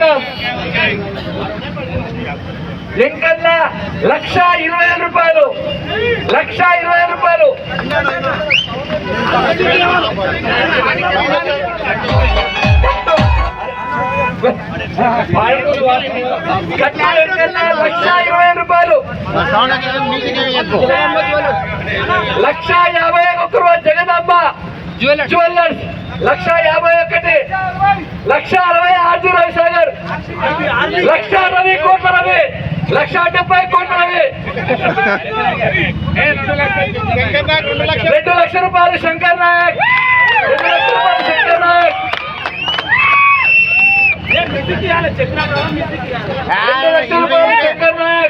సంఘం వెంకన్న లక్ష ఇరవై వేల రూపాయలు. లక్ష ఇరవై వేల రూపాయలు. లక్ష ఇరవై రూపాయలు. లక్ష యాభై ఒక్క రూపాయలు జగదాంబ. జ్యువెలర్స్ లక్ష యాభై ఒకటి. లక్ష అరవై ఆర్జీ రవిసాగర్ లక్ష రవి కోట్ల రవి. లక్ష డెబ్బై కోట్ల రవి. రెండు లక్షల రూపాయలు శంకర్ నాయక్. రెండు లక్షల రూపాయలు శంకర్ నాయక్. రెండు లక్షల రూపాయలు శంకర్ నాయక్ మాజీ ఎంపీపీ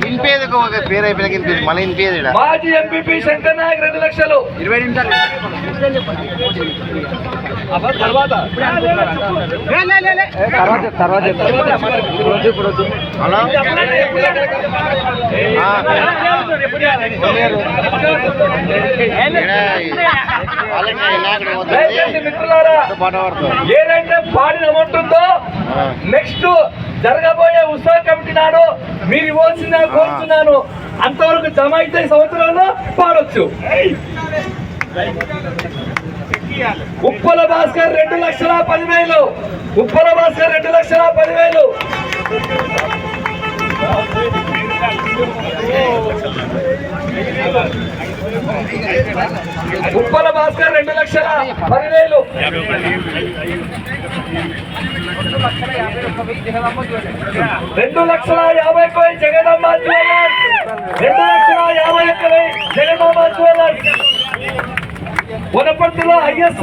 వినిపేది ఒక పేరు అయిపోయినాక వినిపేది మళ్ళీ వినిపేది ఈడ. మాజీ ఎంపీపీ శంకర్ నాయక్ రెండు లక్షలు. ఇరవై నిమిషాలు. హలో? మిత్రులారా పాట పాడతారు ఏదైతే పాడిన ఆ. నెక్స్ట్ జరగబోయే ఉత్సవ కమిటీ నాడు మీరు ఇవ్వాల్సిందే కోరుతున్నాను. అంతవరకు జమ అయితే సంవత్సరంలో పాడొచ్చు. ఉప్పల భాస్కర్ రెండు లక్షల పదివేలు. ఉప్పల భాస్కర్ రెండు లక్షల పదివేలు. ఉప్పల భాస్కర్ రెండు లక్షల పదివేలు. రెండు లక్షల యాభై ఒక్క జగదమ్మ జ్యువెలర్స్. రెండు లక్షల యాభై ఒక్క జగదమ్మ జ్యువెలర్స్. వనపర్తిలో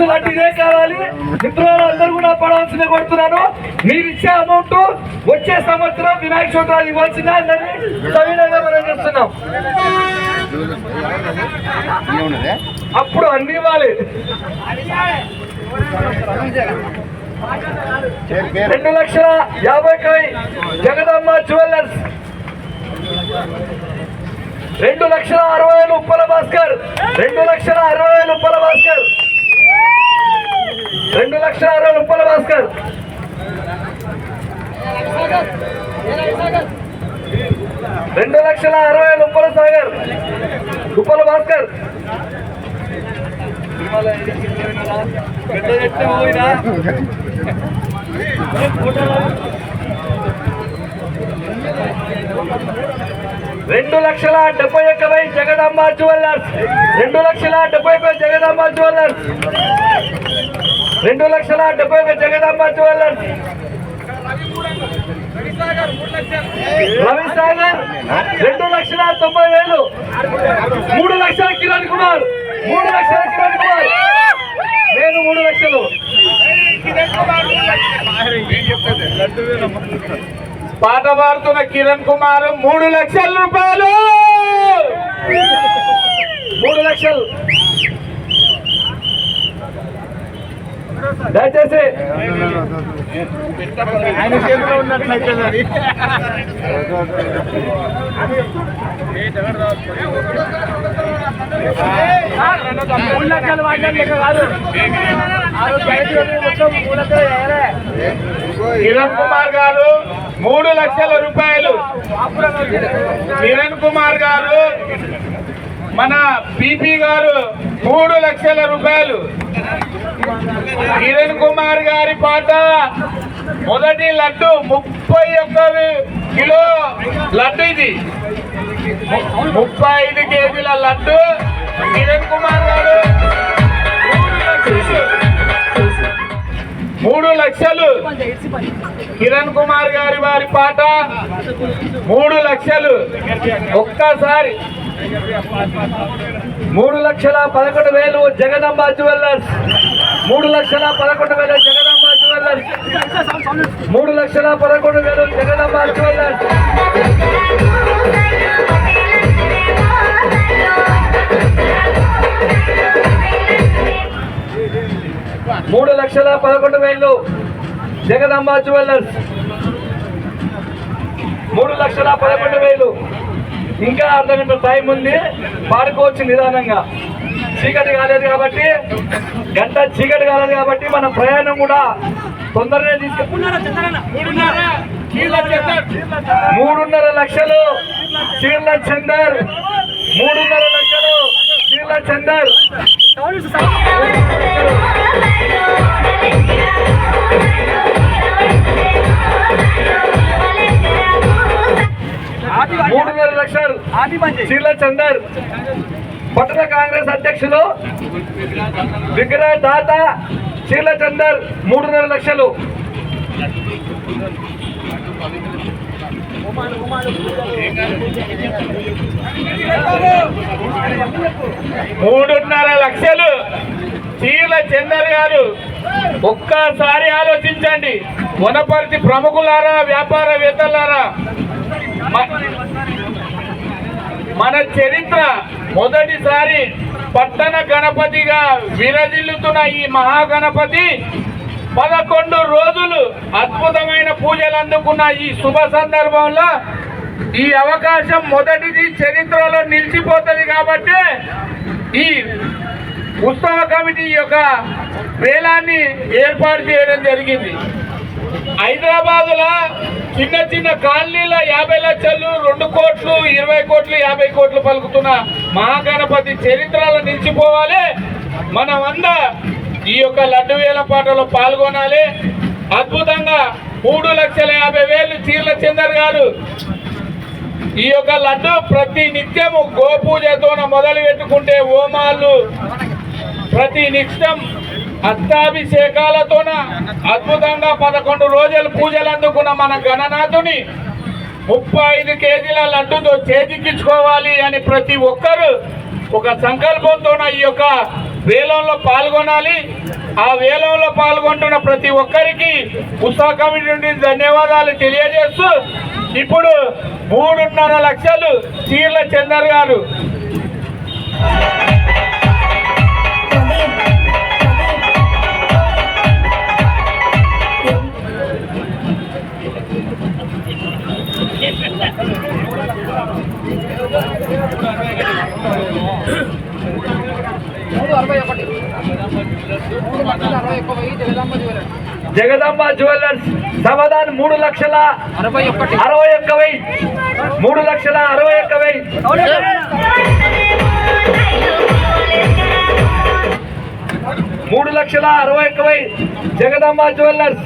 లాంటి ఇదే కావాలి. మిత్రులు అందరూ కూడా పడాల్సిందే కొడుతున్నాను మీరు ఇచ్చే అమౌంట్ వచ్చే సంవత్సరం వినాయక చవితి ఇవ్వాల్సిందే అందరినీ. సవినంగా మనం చేస్తున్నాం అప్పుడు అన్ని ఇవ్వాలి. రెండు లక్షల యాభై ఒక్క జగదమ్మ జ్యువెలర్స్. రెండు లక్షల అరవై వేలు ఉప్పల భాస్కర్. రెండు లక్షల అరవై వేలు ఉప్పల భాస్కర్. రెండు లక్షల అరవై వేలు ఉప్పల భాస్కర్. రెండు లక్షల అరవై వేలు ఉప్పల సాగర్. ఉప్పల భాస్కర్. పెద్ద చెట్టు పోయినా. రెండు లక్షల డెబ్బై ఒక్క వెయ్యి జగదాంబ జ్యువెలర్స్. రెండు లక్షల డెబ్బై ఒక్క జగదాంబ జ్యువెలర్స్. రెండు లక్షల డెబ్బై ఒక్క జగదాంబ జ్యువెలర్స్. రవి సాగర్ రెండు లక్షల తొంభై వేలు. మూడు లక్షల కిరణ్ కుమార్. మూడు లక్షల కిరణ్ కుమార్. నేను మూడు లక్షలు. పాట పాడుతున్న కిరణ్ కుమార్ మూడు లక్షల రూపాయలు. మూడు లక్షలు. దయచేసి. ఆయన చేతిలో ఉన్నట్లయితే మూడు లక్షలు వాడినా లెక్క కాదు. కిరణ్ కుమార్ గారు మూడు లక్షల రూపాయలు. కిరణ్ కుమార్ గారు మన పిపి గారు మూడు లక్షల రూపాయలు. కిరణ్ కుమార్ గారి పాట మొదటి లడ్డు ముప్పై ఒక్క కిలో లడ్డు ఇది. ముప్పై ఐదు కేజీల లడ్డు కిరణ్ కుమార్ గారు. మూడు లక్షలు. కిరణ్ కుమార్ గారి వారి పాట మూడు లక్షలు ఒక్కసారి. మూడు లక్షల పదకొండు వేలు జగదంబ జ్యువెలర్స్. మూడు లక్షల పదకొండు వేలు జగదంబ జ్యువెలర్స్. మూడు లక్షల పదకొండు వేలు జగదంబ జ్యువెలర్స్. మూడు లక్షల పదకొండు వేలు జగదంబ జ్యువెలర్స్ మూడు లక్షల పదకొండు వేలు. ఇంకా అర్ధ గంట టైం ఉంది. పాడుకోవచ్చు నిదానంగా. చీకటి కాలేదు కాబట్టి గంట చీకటి కాలేదు కాబట్టి మన ప్రయాణం కూడా తొందరనే తీసుకు మూడున్నర కీళ్ళ చందర్. మూడున్నర లక్షలు. చీర్ల చందర్. మూడున్నర లక్షలు. చీర్ల చందర్. మూడున్నర లక్షలు. చీర్ల చందర్. పట్టణ కాంగ్రెస్ అధ్యక్షులు విగ్రహ దాత చీర్ల చందర్ మూడున్నర లక్షలు. మూడున్నర లక్షలు. చీల చందర్ గారు ఒక్కసారి ఆలోచించండి. వనపర్తి ప్రముఖులారా వ్యాపారవేత్తలారా మన చరిత్ర మొదటిసారి పట్టణ గణపతిగా విరజిల్లుతున్న ఈ మహాగణపతి పదకొండు రోజులు అద్భుతమైన పూజలు అందుకున్న ఈ శుభ సందర్భంలో ఈ అవకాశం మొదటిది చరిత్రలో నిలిచిపోతుంది కాబట్టి ఈ ఉత్సవ కమిటీ యొక్క వేలాన్ని ఏర్పాటు చేయడం జరిగింది. హైదరాబాదులో చిన్న చిన్న కాలనీల యాభై లక్షలు రెండు కోట్లు ఇరవై కోట్లు యాభై కోట్లు పలుకుతున్న మహాగణపతి చరిత్రలో నిలిచిపోవాలి. మనమందా ఈ యొక్క లడ్డు వేల పాటలో పాల్గొనాలి. అద్భుతంగా మూడు లక్షల యాభై వేలు చీర్ల చందర్ గారు ఈ యొక్క లడ్డు ప్రతి నిత్యము గోపూజతోన మొదలు పెట్టుకుంటే హోమాలు ప్రతి నిత్యం హస్తాభిషేకాలతోన అద్భుతంగా పదకొండు రోజులు పూజలు అందుకున్న మన గణనాథుని ముప్పై ఐదు కేజీల లడ్డుతో చేతికిచ్చుకోవాలి అని ప్రతి ఒక్కరు ఒక సంకల్పంతో ఈ యొక్క వేలంలో పాల్గొనాలి. ఆ వేలంలో పాల్గొంటున్న ప్రతి ఒక్కరికి ఉత్సాహ కమిటీ నుండి ధన్యవాదాలు తెలియజేస్తూ ఇప్పుడు మూడున్నర లక్షలు చీర్ల చందర్ గారు జగదాంబ జ్యువెలర్స్ సమాధానం మూడు లక్షల అరవై ఒకటి. అరవై ఒక్క వెయ్యి. మూడు లక్షల అరవై ఒక్క వెయ్యి. మూడు లక్షల అరవై ఒక్క వెయ్యి. జగదాంబ జ్యువెలర్స్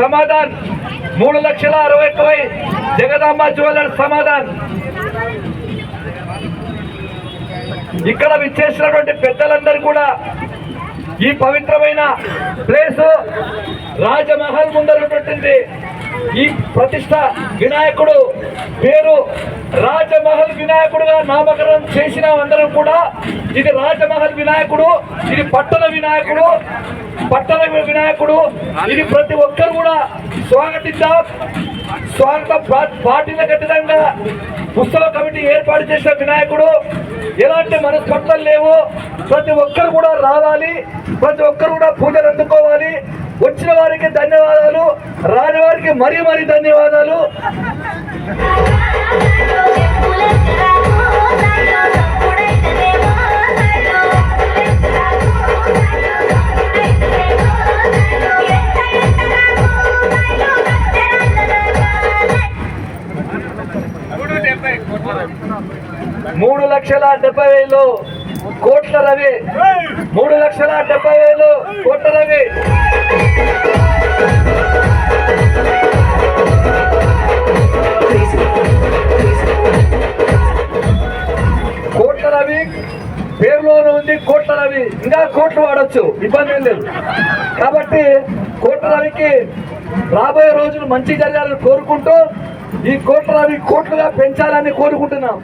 సమాధాన్ మూడు లక్షల అరవై ఒక్క వెయ్యి. జగదాంబ జ్యువెలర్స్ సమాధాన్ ఇక్కడ విచ్చేసినటువంటి పెద్దలందరూ కూడా ఈ పవిత్రమైన ప్లేస్ రాజమహల్ ముందర ఈ ప్రతిష్ట వినాయకుడు పేరు రాజమహల్ వినాయకుడుగా నామకరణం చేసిన అందరూ కూడా ఇది రాజమహల్ వినాయకుడు ఇది పట్టణ వినాయకుడు పట్టణ వినాయకుడు. ఇది ప్రతి ఒక్కరు కూడా స్వాగతిద్దాం. స్వాగతం పా- పార్టీల ఖచ్చితంగా ఉత్సవ కమిటీ ఏర్పాటు చేసిన వినాయకుడు. ఎలాంటి మనస్పర్ధలు లేవు ప్రతి ఒక్కరు కూడా రావాలి ప్రతి ఒక్కరు కూడా పూజలు అందుకోవాలి. వచ్చిన వారికి ధన్యవాదాలు రాని వారికి మరీ మరీ ధన్యవాదాలు. మూడు లక్షల డెబ్బై వేలు కోట్ల రవి. మూడు లక్షల డెబ్బై వేలు కోట్ల రవి. కోట్ల రవి పేరులోనే ఉంది కోట్ల రవి. ఇంకా కోట్లు వాడచ్చు ఇబ్బంది ఏం లేదు. కాబట్టి కోట్ల రవికి రాబోయే రోజులు మంచి జరగాలని కోరుకుంటూ ఈ కోట్ల రవి కోట్లుగా పెంచాలని కోరుకుంటున్నాం.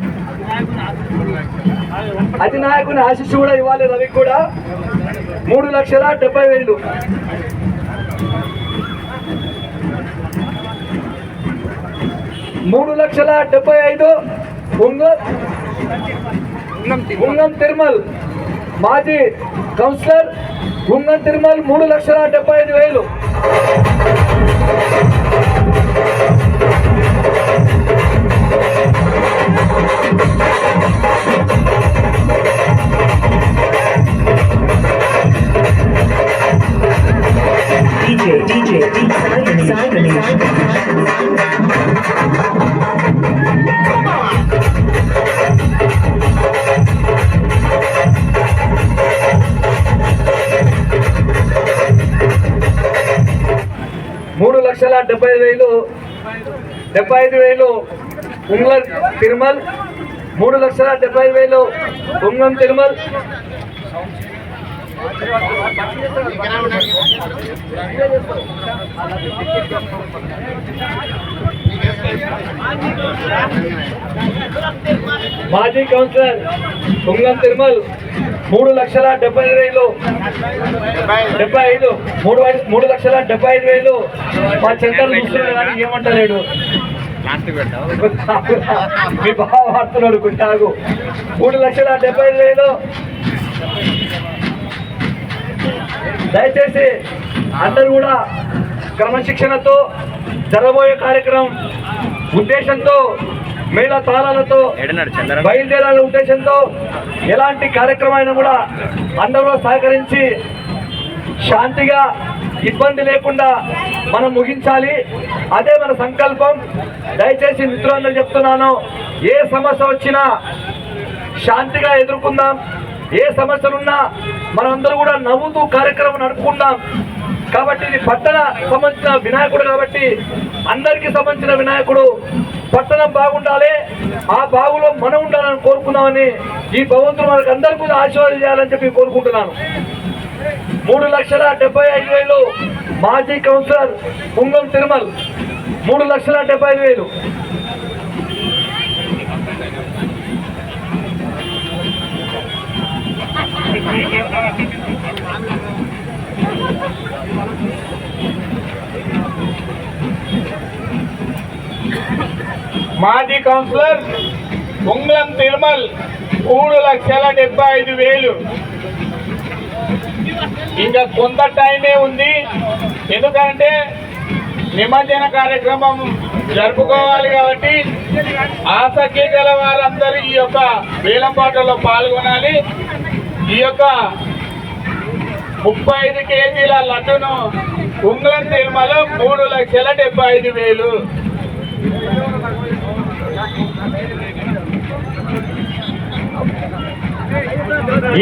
అధినాయకుని ఆశిష్ కూడా ఇవ్వాలి రవి కూడా. మూడు లక్షల డెబ్బై వేలు. మూడు లక్షల డెబ్బై ఐదు. ఉంగ గుంగం తిరుమల్. మాజీ కౌన్సిలర్ గుంగం తిరుమల్ మూడు లక్షల డెబ్బై ఐదు వేలు. DJ, DJ, Simon, మూడు లక్షల డెబ్బై వేలు డెబ్బై ఐదు వేలు ఉంగం తిరుమల్ మూడు లక్షల డెబ్బై వేలు ఉంగం తిరుమల్. మాజీ కౌన్సిలర్ ఉంగం తిరుమల్ మూడు లక్షల డెబ్బై ఐదు వేలు. డెబ్బై ఐదు మూడు మూడు లక్షల డెబ్బై ఐదు వేలు మా చంద్ర చూస్తున్నాడు ఏమంటలేడు. మీ బావ వాడుతున్నాడు గుంటాగు మూడు లక్షల డెబ్బై వేలు. దయచేసి అందరూ కూడా క్రమశిక్షణతో జరగబోయే కార్యక్రమం ఉద్దేశంతో మేళ తాళాలతో బయలుదేరాల ఉద్దేశంతో ఎలాంటి కార్యక్రమం అయినా కూడా అందరూ సహకరించి శాంతిగా ఇబ్బంది లేకుండా మనం ముగించాలి. అదే మన సంకల్పం. దయచేసి మిత్రులందరూ చెప్తున్నాను ఏ సమస్య వచ్చినా శాంతిగా ఎదుర్కొందాం. ఏ సమస్యలున్నా మనందరూ కూడా నవ్వుతూ కార్యక్రమం నడుపుకుందాం. కాబట్టి ఇది పట్టణ సంబంధించిన వినాయకుడు కాబట్టి అందరికీ సంబంధించిన వినాయకుడు. పట్టణం బాగుండాలి. ఆ బాగులో మనం ఉండాలని కోరుకుందామని ఈ భగవంతుడు మనకు అందరికీ కూడా ఆశీర్వాదం చేయాలని చెప్పి కోరుకుంటున్నాను. మూడు లక్షల డెబ్బై ఐదు వేలు మాజీ కౌన్సిలర్ పుంగం తిరుమల్. మూడు లక్షల డెబ్బై ఐదు వేలు. మాజీ కౌన్సిలర్ ఉంగళం తిరుమల్. మూడు లక్షల డెబ్బై ఐదు వేలు. ఇంకా కొంత టైమే ఉంది. ఎందుకంటే నిమజ్జన కార్యక్రమం జరుపుకోవాలి కాబట్టి ఆసక్తి గల వారందరూ ఈ యొక్క వేలంపాటలో పాల్గొనాలి. ఈ యొక్క ముప్పై ఐదు కేజీల లడ్డును ఉంగ్లం తిరుమల మూడు లక్షల డెబ్బై ఐదు వేలు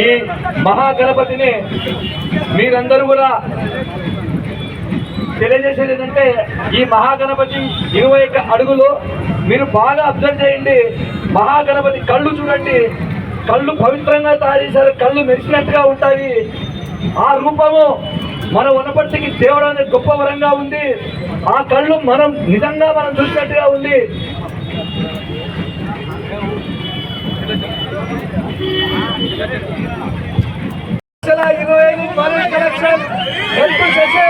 ఈ మహాగణపతిని మీరందరూ కూడా తెలియజేసేది ఏంటంటే ఈ మహాగణపతి ఇరవై ఒక్క అడుగులు మీరు బాగా అబ్జర్వ్ చేయండి. మహాగణపతి కళ్ళు చూడండి. కళ్ళు పవిత్రంగా తయారు చేశారు. కళ్ళు మెరిసినట్టుగా ఉంటాయి. ఆ రూపము మన వనపర్తికి దేవుడు అనేది గొప్ప వరంగా ఉంది. ఆ కళ్ళు మనం నిజంగా మనం చూసినట్టుగా ఉంది. లక్షల ఇరవై ఐదు భారీ కలెక్షన్ ఎంత శశి.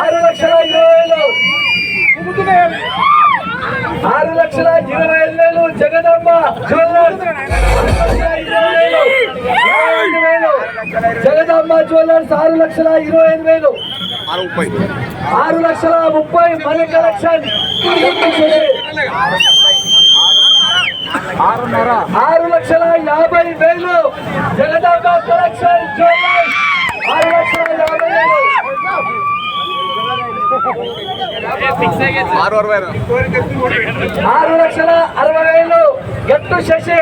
ఆరు లక్షల ఇరవై వేలు ఆరు లక్షల ఇరవై ఐదు వేలు జగదమ్మ. జ్యువెలర్స్. జగదాంబ జ్యువెలర్స్ ఆరు లక్షల ఇరవై ఐదు వేలు. ఆరు లక్షల ముప్పై మనీ కలెక్షన్ ఆరు లక్షల యాభై వేలు. జగదాంబ కలెక్షన్ జ్యువెలర్స్ ఆరు లక్షల యాభై వేలు. ఆరు లక్షల అరవై వేలు. గట్టు శశి.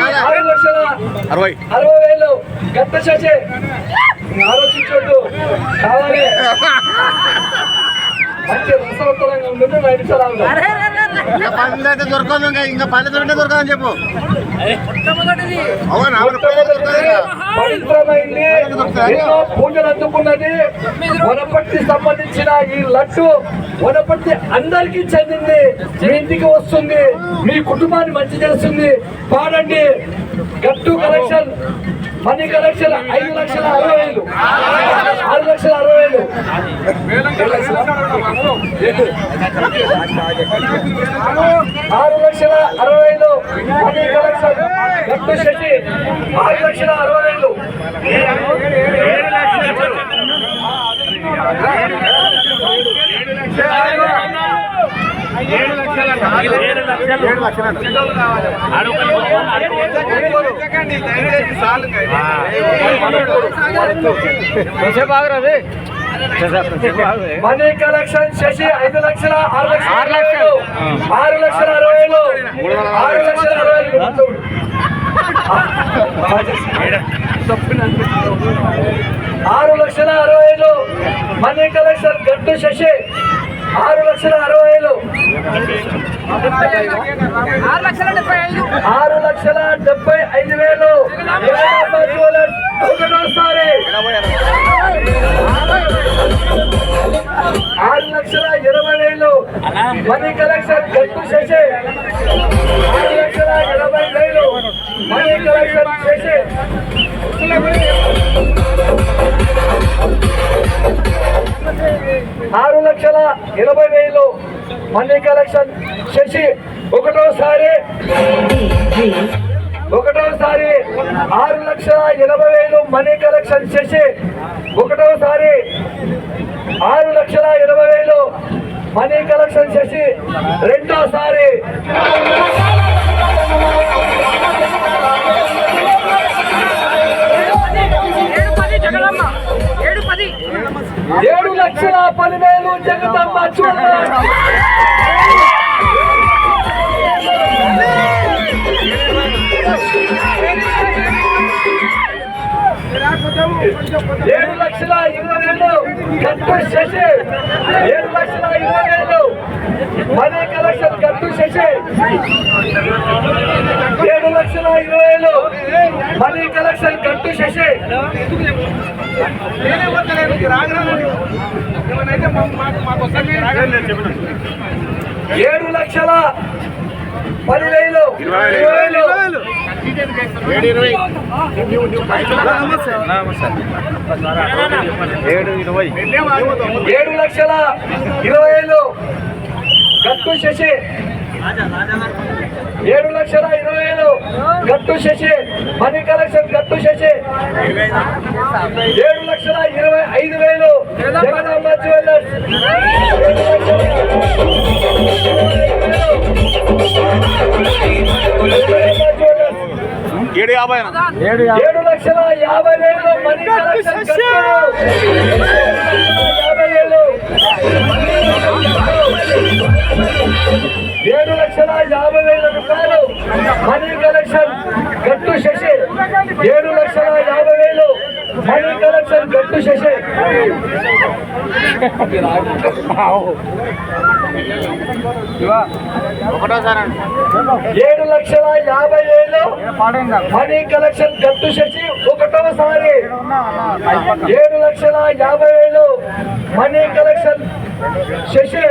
ఆరు లక్షల అరవై. అరవై వేలు గట్టు శశి ఆలోచించొద్దు. కావాలి. మంచి రసవత్తరంగా ఉంటుంది దొరకదు ఇంకా ఇంకా పనులు దొరికితే దొరకదని చెప్పు. పూజలు అందుకున్నది. వనపర్తి సంబంధించిన ఈ లడ్డు వనపర్తి అందరికీ చెందింది. మీ ఇంటికి వస్తుంది. మీ కుటుంబాన్ని మంచి చేస్తుంది. పాడండి. గట్టు కలెక్షన్ మనీ కలెక్షన్ ఐదు లక్షల అరవై వేలు ఆరు లక్షల అరవై వేలు ఆరు లక్షల అరవై వేలు మనీ కలెక్షన్. గట్టు శశి ఆరు లక్షల అరవై వేలు మనీ కలెక్షన్ శశి ఐదు లక్షల ఆరు లక్షల ఆరు లక్షలు. ఆరు లక్షల అరవై వేలు ఆరు లక్షల అరవై వేలు ఆరు లక్షల అరవై వేలు మనీ కలెక్షన్ గట్టు శశి. ఆరు లక్షల అరవై వేలు ఆరు లక్షల డెబ్బై ఐదు. వేలు. ఒకటోసారి. ఆరు లక్షల ఇరవై వేలు. మనీ కలెక్షన్ గట్టు శశి ఆరు లక్షల ఇరవై వేలు. మనీ కలెక్షన్ శశి ఆరు లక్షల ఇరవై వేలు. మనీ కలెక్షన్ శశి ఒకటోసారి ఒకటోసారి ఆరు లక్షల ఎనభై వేలు మనీ కలెక్షన్ చేసి ఒకటోసారి ఆరు లక్షల ఎనభై వేలు మనీ కలెక్షన్ చేసి రెండోసారి ఏడు ఏడు లక్షల పదివేలు జగదమ్మ చూడాలి ఏడు లక్షల ఇరవై రెండు గట్టు శశి. ఏడు లక్షల ఇరవై రెండు అనేక లక్షలు గట్టు శశి. లక్షల ఇరవై వేలు మనీ కలెక్షన్ గట్టు శశి. ఏడు లక్షల ఇరవై వేలు ఏడు లక్షల ఇరవై. వేలు గట్టు శశి. ఏడు లక్షల ఇరవై వేలు గట్టు శశి మనీ కలెక్షన్ గట్టు శశి. ఏడు లక్షల ఇరవై ఐదు వేలు. జగదాంబ జ్యువెలర్స్. ఏడు ఏడు యాభై. ఏడు లక్షల యాభై వేలు. Money collection. యాభై వేలు. ఏడు లక్షల యాభై వేల రూపాయలు మనీ కలెక్షన్ గట్టు శశి. ఏడు లక్షల యాభై వేలు మనీ కలెక్షన్ గట్టు శశి. ఏడు లక్షల యాభై వేలు మనీ కలెక్షన్ గట్టు శశి. ఒకటోసారి ఏడు లక్షల యాభై వేలు మనీ కలెక్షన్ శశి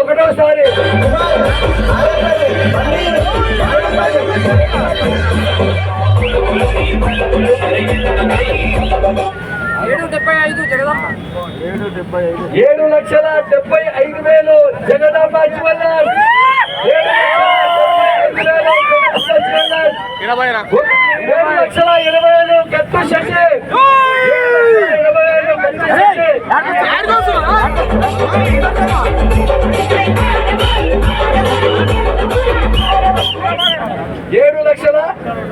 ఒకటోసారి. ఏడు లక్షల డెబ్బై ఐదు వేలు జగదాంబ జ్యువెలర్స్. ఇరవై లక్షల ఇరవై ఐదు గట్టు శక్తి ఇరవై ఐదు గట్టు శక్తి ఏడు లక్షల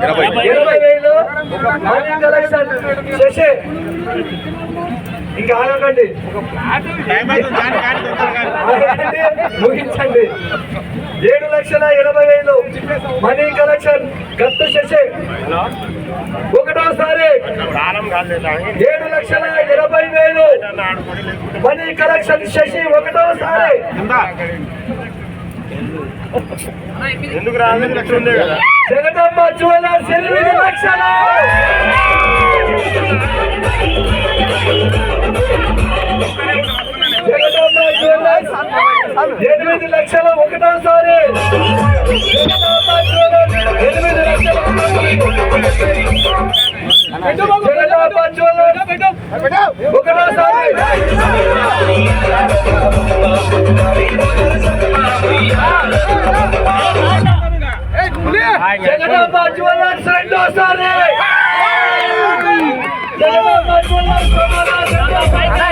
ఇరవై. ఇరవై వేలు శశి ఇంకా ఆగకండి ఆగకండి, ముగించండి ఏడు లక్షల ఇరవై వేలు మనీ కలెక్షన్ గట్టు శశి. ఒకటోసారి ఏడు లక్షల ఇరవై వేలు. మనీ కలెక్షన్ శశి ఒకటోసారి. ఎందుకు జగదమ్మ జ్యువెలర్స్ ఎనిమిది లక్షలు. జగదమ్మ జ్యువెలర్స్ ఎనిమిది లక్షల ఒకటోసారి. ఎనిమిది లక్షల జగదమ్మ జ్యువెలర్స్ ఒకటోసారి. జగదమ్మ జ్యువెలర్స్ రెండోసారి. జగదమ్మ జ్యువెలర్స్ రెండోసారి.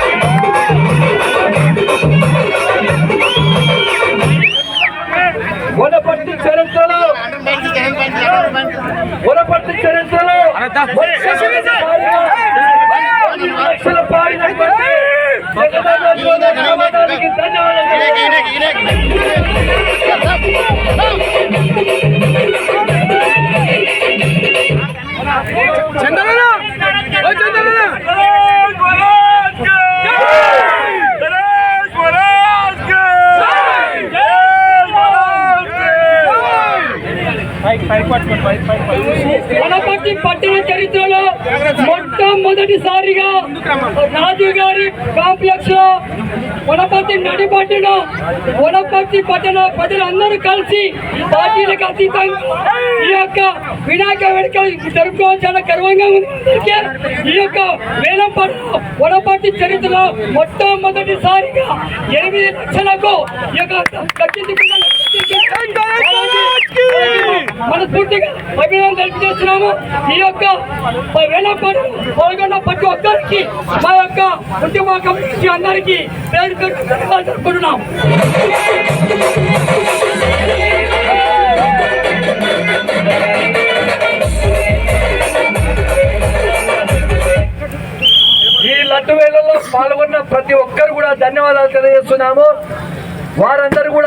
వనపర్తి చరిత్రలో. వనపర్తి చరిత్రలో. లక్షల పాడినటువంటి ధన్యవాదాలు. వనపర్తి పట్టణ చరిత్రలో మొట్టమొదటిసారిగా రాజు గారి కాంప్లెక్స్లో వనపర్తి నడిపట్టిన వనపర్తి పట్టణ ప్రజలందరూ కలిసి పార్టీలకు అతీతంగా ఈ యొక్క వినాయక వేడుకలు జరుపుకోవాలి చాలా గర్వంగా ఉంది. ఈ యొక్క వేలం పట్ల వనపర్తి చరిత్రలో మొట్టమొదటిసారిగా ఎనిమిది లక్షలకు ఈ యొక్క మనస్ఫూర్తిగా అభినందనలు తెలియజేస్తున్నాము. ఈ యొక్క వేలపాటు పాల్గొన్న ప్రతి ఒక్కరికి మా యొక్క ఉద్యమ కమిటీ అందరికీ పేరు పేరు ఈ లడ్డు వేలలో పాల్గొన్న ప్రతి ఒక్కరు కూడా ధన్యవాదాలు తెలియజేస్తున్నాము. వారందరూ కూడా